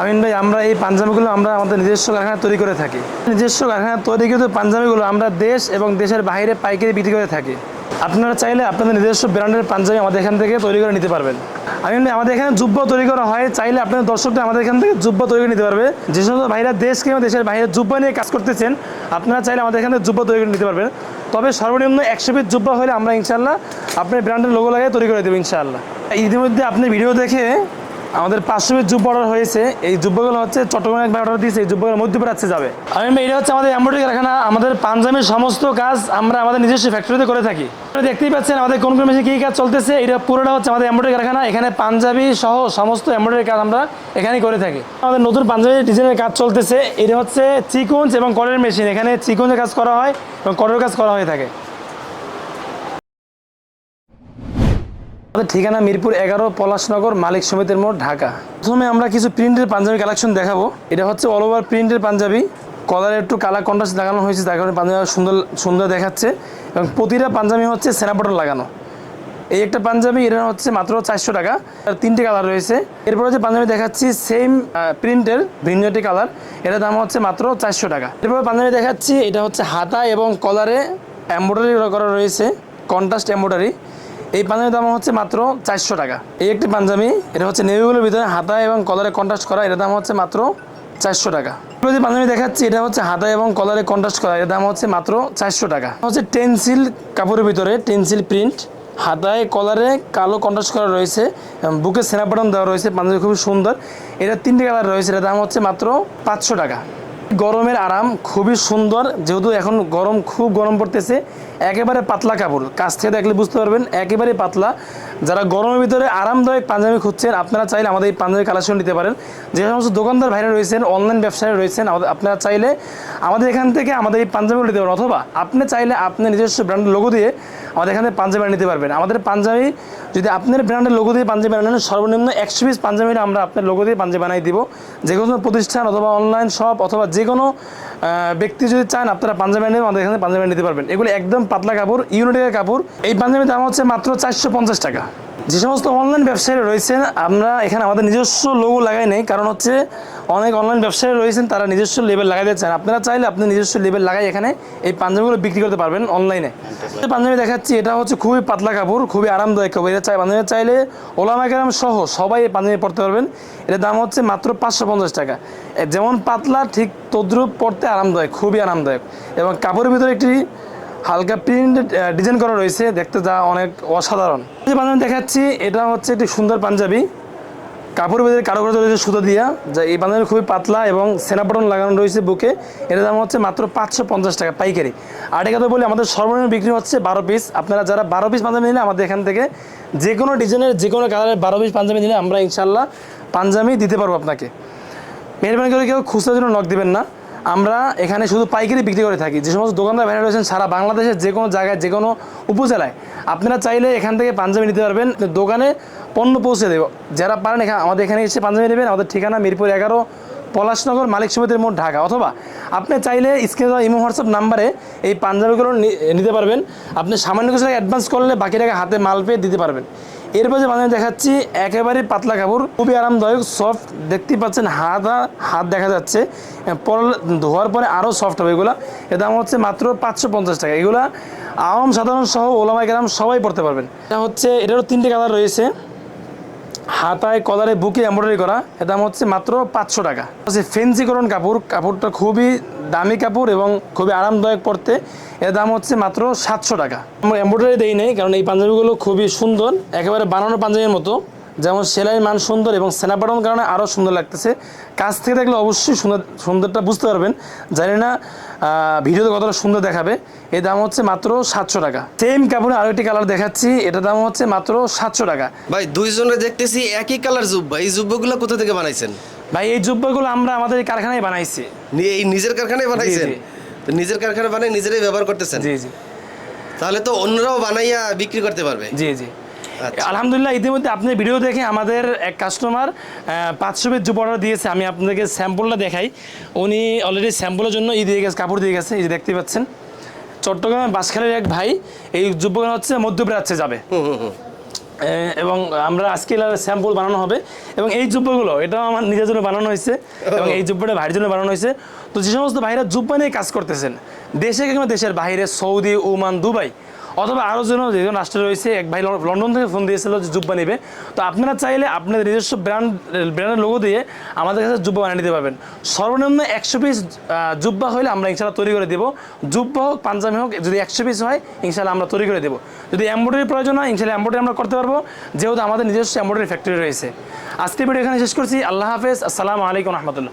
আমিন ভাই, আমরা এই পাঞ্জাবিগুলো আমরা আমাদের নিজস্ব কারখানা তৈরি করে থাকি। নিজস্ব কারখানা তৈরিকৃত পাঞ্জাবিগুলো আমরা দেশ এবং দেশের বাইরে পাইকারি বিক্রি করে থাকি। আপনারা চাইলে আপনাদের নিজস্ব ব্র্যান্ডের পাঞ্জাবি আমাদের এখান থেকে তৈরি করে নিতে পারবেন। আমি আমাদের এখানে জুব্বা তৈরি করা হয়, চাইলে আপনাদের দর্শকরা আমাদের এখান থেকে জুব্বা তৈরি করে নিতে পারবে। যে সমস্ত ভাইরা দেশ কিংবা দেশের বাইরে জুব্বা নিয়ে কাজ করতেছেন, আপনারা চাইলে আমাদের এখান থেকে জুব্বা তৈরি করে নিতে পারবেন। তবে সর্বনিম্ন একশো পিস জুব্বা হলে আমরা ইনশাল্লাহ আপনার ব্র্যান্ডের লোগো লাগিয়ে তৈরি করে দেবো ইনশাআল্লাহ। ইতিমধ্যে আপনি ভিডিও দেখে আমাদের পাঁচশো জুব্বা অর্ডার হয়েছে, এই জুব্বাগুলো হচ্ছে চট্টগ্রাম একবার অর্ডার দিয়েছে, এই জুব্বাগুলো মধ্যপ্রাচ্যে যাবে। আমি এটা হচ্ছে আমাদের এমব্রয়ডারি কারখানা, আমাদের পাঞ্জাবের সমস্ত কাজ আমরা আমাদের নিজস্ব ফ্যাক্টরিতে করে থাকি। আপনারা দেখতেই পাচ্ছেন আমাদের কোন কোন মেশিনে কী কাজ চলতেছে, এটা পুরোটা হচ্ছে আমাদের এমব্রয়ডারি কারখানা, এখানে পাঞ্জাবি সহ সমস্ত এমব্রয়ডারি কাজ আমরা এখানেই করে থাকি। আমাদের নতুন পাঞ্জাবি ডিজাইনের কাজ চলতেছে, এটা হচ্ছে চিকুঞ্চ এবং কলের মেশিন এখানে চিকুঞ্চের কাজ করা হয় এবং কলের কাজ করা হয়ে থাকে। আমাদের ঠিকানা মিরপুর এগারো, পলাশনগর, মালিক সমিতির মোড়, ঢাকা। প্রথমে আমরা কিছু প্রিন্টের পাঞ্জাবি কালেকশন দেখাবো। এটা হচ্ছে অল ওভার প্রিন্টের পাঞ্জাবি। কলারে একটু কালার কন্ট্রাস্ট লাগানো হয়েছে, তার কারণে পাঞ্জাবি সুন্দর সুন্দর দেখাচ্ছে। এবং প্রতিটা পাঞ্জাবি হচ্ছে সেনা বটন লাগানো। এই একটা পাঞ্জাবি, এটা হচ্ছে মাত্র চারশো টাকা। আর তিনটে কালার রয়েছে। এরপরে যে পাঞ্জাবি দেখাচ্ছি সেম প্রিন্টের ভিন্নটি কালার এটার দাম হচ্ছে মাত্র চারশো টাকা। এরপরে পাঞ্জাবি দেখাচ্ছি, এটা হচ্ছে হাতা এবং কলারে এম্ব্রয়ডারি করা রয়েছে। কন্ট্রাস্ট এম্ব্রয়ডারি এই পাঞ্জাবির দাম হচ্ছে মাত্র চারশো টাকা। এই একটি পাঞ্জাবি, এটা হচ্ছে নেভিগুলোর ভিতরে হাতা এবং কলারে কন্ট্রাস্ট করা, এটার দাম হচ্ছে মাত্র চারশো টাকা। যে পাঞ্জাবি দেখাচ্ছি, এটা হচ্ছে হাতা এবং কলারে কন্ট্রাস্ট করা এর দাম হচ্ছে মাত্র চারশো টাকা। হচ্ছে টেন্সিল কাপড়ের ভিতরে টেন্সিল প্রিন্ট হাতায় কলারে কালো কন্ট্রাস্ট করা রয়েছে বুকে সেনা বাটন দেওয়া রয়েছে, পাঞ্জাবি খুবই সুন্দর। এটা তিনটে কালার রয়েছে, এটার দাম হচ্ছে মাত্র পাঁচশো টাকা। গরমের আরাম খুবই সুন্দর, যেহেতু এখন গরম, খুব গরম পড়তেছে একেবারে পাতলা কাপড়। কাছ থেকে দেখলে বুঝতে পারবেন, একেবারে পাতলা। যারা গরমের ভিতরে আরামদায়ক পাঞ্জাবি খুঁজছেন, আপনারা চাইলে আমাদের এই পাঞ্জাবি কালেকশন নিতে পারেন। যে সমস্ত দোকানদার ভাইরা রয়েছেন অনলাইন ব্যবসায়ী রয়েছেন আপনারা চাইলে আমাদের এখান থেকে আমাদের এই পাঞ্জাবিগুলো নিতে পারেন, অথবা আপনি চাইলে আপনি নিজস্ব ব্র্যান্ডের লোগো দিয়ে আমাদের এখানে পাঞ্জাবি নিতে পারবেন। আমাদের পাঞ্জাবি, যদি আপনার ব্র্যান্ডের লোগো দিয়ে পাঞ্জাবি বানান, সর্বনিম্ন একশো পিস পাঞ্জাবি আমরা আপনার লোগো দিয়ে পাঞ্জাবি বানাই দিব। যে কোনো প্রতিষ্ঠান অথবা অনলাইন শপ অথবা যে কোনো ব্যক্তি যদি চান, আপনারা পাঞ্জাবি আমাদের এখানে পাঞ্জাবি নিতে পারবেন। এগুলো একদম পাতলা কাপড়, ইউনিটের কাপড়। এই পাঞ্জাবির দাম হচ্ছে মাত্র চারশো পঞ্চাশ টাকা। যে সমস্ত অনলাইন ব্যবসায়ী রয়েছেন, আমরা এখানে আমাদের নিজস্ব লোগো লাগাই নেই, কারণ হচ্ছে অনেক অনলাইন ব্যবসায়ী রয়েছেন, তারা নিজস্ব লেবেল লাগাইতে চান। আপনারা চাইলে আপনি নিজস্ব লেবেল লাগাই এখানে এই পাঞ্জাবিগুলো বিক্রি করতে পারবেন অনলাইনে পাঞ্জাবি দেখাচ্ছি, এটা হচ্ছে খুবই পাতলা কাপড়, খুবই আরামদায়ক কাপড়। এটা চাই পাঞ্জাবি চাইলে ওলামা কেরাম সহ সবাই এই পাঞ্জাবি পড়তে পারবেন। এটার দাম হচ্ছে মাত্র পাঁচশো পঞ্চাশ টাকা। যেমন পাতলা, ঠিক তদ্রুপ পড়তে আরামদায়ক, খুবই আরামদায়ক। এবং কাপড়ের ভিতরে একটি হালকা প্রিন্ট ডিজাইন করা রয়েছে। দেখতে যা অনেক অসাধারণ। যে পাঞ্জাবি দেখাচ্ছি, এটা হচ্ছে একটি সুন্দর পাঞ্জাবি। কাপড়ের ভিতরে কারুকার্য রয়েছে সুতো দিয়া। যা এই পাঞ্জাবি খুবই পাতলা এবং সেনা বাটন লাগানো রয়েছে বুকে। এর দাম হচ্ছে মাত্র পাঁচশো পঞ্চাশ টাকা পাইকারি। আর এটা বলি, আমাদের সর্বনিম্ন বিক্রি হচ্ছে বারো পিস আপনারা যারা বারো পিস পাঞ্জাবি নিলে আমাদের এখান থেকে যে কোনো ডিজাইনের যে কোনো কালারের বারো পিস পাঞ্জাবি নিলে আমরা ইনশাল্লাহ পাঞ্জাবি দিতে পারব আপনাকে। মেহরবানি করে কেউ খুচরার জন্য নক দিবেন না। আমরা এখানে শুধু পাইকারি বিক্রি করে থাকি। যে সমস্ত দোকানদার ভাইরা রয়েছেন, সারা বাংলাদেশের যে কোনো জায়গায়, যে কোনো উপজেলায়, আপনারা চাইলে এখান থেকে পাঞ্জাবি নিতে পারবেন। দোকানে পণ্য পৌঁছে দেব। যারা পারেন এখানে আমাদের এখানে এসে পাঞ্জাবি নেবেন। আমাদের ঠিকানা মিরপুর এগারো, পলাশনগর, মালিক সমিতির মোড়, ঢাকা। অথবা আপনি চাইলে স্ক্রিনে দেওয়া ইমো, হোয়াটসঅ্যাপ নাম্বারে এই পাঞ্জাবিগুলো নিতে পারবেন। আপনি সামান্য কিছু অ্যাডভান্স করলে বাকি টাকা হাতে মাল পেয়ে দিতে পারবেন। এরপর যে বানিয়ে দেখাচ্ছি একেবারে পাতলা কাপড়, খুবই আরামদায়ক সফট দেখতে পাচ্ছেন, হাত হাত দেখা যাচ্ছে। পর ধোয়ার পরে আরও সফট হবে এগুলো। এর দাম হচ্ছে মাত্র পাঁচশো পঞ্চাশ টাকা। এগুলো আম সাধারণ সহ ওলামাই গ্রাম সবাই পড়তে পারবেন। এটা হচ্ছে, এটারও তিনটে কালার রয়েছে। হাতায় কলারে বুকে এমব্রয়ডারি করা এর দাম হচ্ছে মাত্র পাঁচশো টাকা। হচ্ছে ফেন্সিকরণ কাপড়, কাপড়টা খুবই দামি কাপড় এবং খুবই আরামদায়ক পড়তে এর দাম হচ্ছে মাত্র সাতশো টাকা। আমরা এমব্রয়ডারি দেই নেই, কারণ এই পাঞ্জাবিগুলো খুবই সুন্দর, একেবারে বানানো পাঞ্জাবির মতো। যেমন সেলাইয়ের মান সুন্দর এবং সেনা বাটানোর কারণে আরও সুন্দর লাগতেছে। কাছ থেকে দেখলে অবশ্যই সুন্দর সুন্দরটা বুঝতে পারবেন। জানি না ভিডিওতে কতটা সুন্দর দেখাবে। এর দাম হচ্ছে মাত্র সাতশো টাকা। সেম কাপড়ে আরও একটি কালার দেখাচ্ছি। এটার দাম হচ্ছে মাত্র সাতশো টাকা। ভাই দুইজনে দেখতেছি একই কালার জুব্বা। এই জুব্বাগুলো কোথা থেকে বানাইছেন? ভাই এই জুব্বাগুলো আমরা আমাদের এই কারখানায় বানাইছি। এই নিজের কারখানায় বানাইছেন? নিজের কারখানা বানাই নিজেরাই ব্যবহার করতেছেন? জি জি। তাহলে তো অন্যরাও বানাইয়া বিক্রি করতে পারবে। জি জি। আলহামদুলিল্লাহ ইতিমধ্যে আপনি ভিডিও দেখে আমাদের এক কাস্টমার পাঁচশো পিস জুপ অর্ডার দিয়েছে আমি আপনাদেরকে স্যাম্পলটা দেখাই। উনি অলরেডি স্যাম্পলের জন্য ই দিয়ে গেছে কাপড় দিয়ে গেছে এই যে দেখতে পাচ্ছেন। চট্টগ্রামের বাসখালের এক ভাই এই যুবক হচ্ছে মধ্যপ্রাচ্যে যাবে। হুম হুম হুম। এবং আমরা আজকে স্যাম্পল বানানো হবে। এবং এই জুব্বাগুলো এটাও আমার নিজের জন্য বানানো হয়েছে এবং এই জুব্বাটা ভাইয়ের জন্য বানানো হয়েছে। তো যে সমস্ত ভাইরা জুব্বা নিয়ে কাজ করতেছেন দেশে কিংবা দেশের বাইরে সৌদি ওমান দুবাই অথবা আরও যেন যেজন রাষ্ট্রে রয়েছে, এক ভাই লন্ডন থেকে ফোন দিয়েছিল যে জুব্বা নেবে। তো আপনারা চাইলে আপনাদের নিজস্ব ব্র্যান্ড, ব্র্যান্ডের লোগো দিয়ে আমাদের কাছে জুব্বা বানিয়ে দিতে পারবেন। সর্বনিম্ন একশো পিস জুব্বা হলে আমরা ইনশাল্লাহ তৈরি করে দেবো। জুব্বা হোক, পাঞ্জাবি হোক, যদি একশো পিস হয় ইনশাল্লাহ আমরা তৈরি করে দেবো। যদি এম্ব্রয়ডারি প্রয়োজন হয় ইনশাল্লাহ এম্ব্রয়ডারি আমরা করতে পারব। যেহেতু আমাদের নিজস্ব এম্ব্রয়ডারি ফ্যাক্টরি রয়েছে। আজকে ভিডিও এখানে শেষ করছি। আল্লাহ হাফেজ। আসসালামু আলাইকুম রহমতুল্লাহ।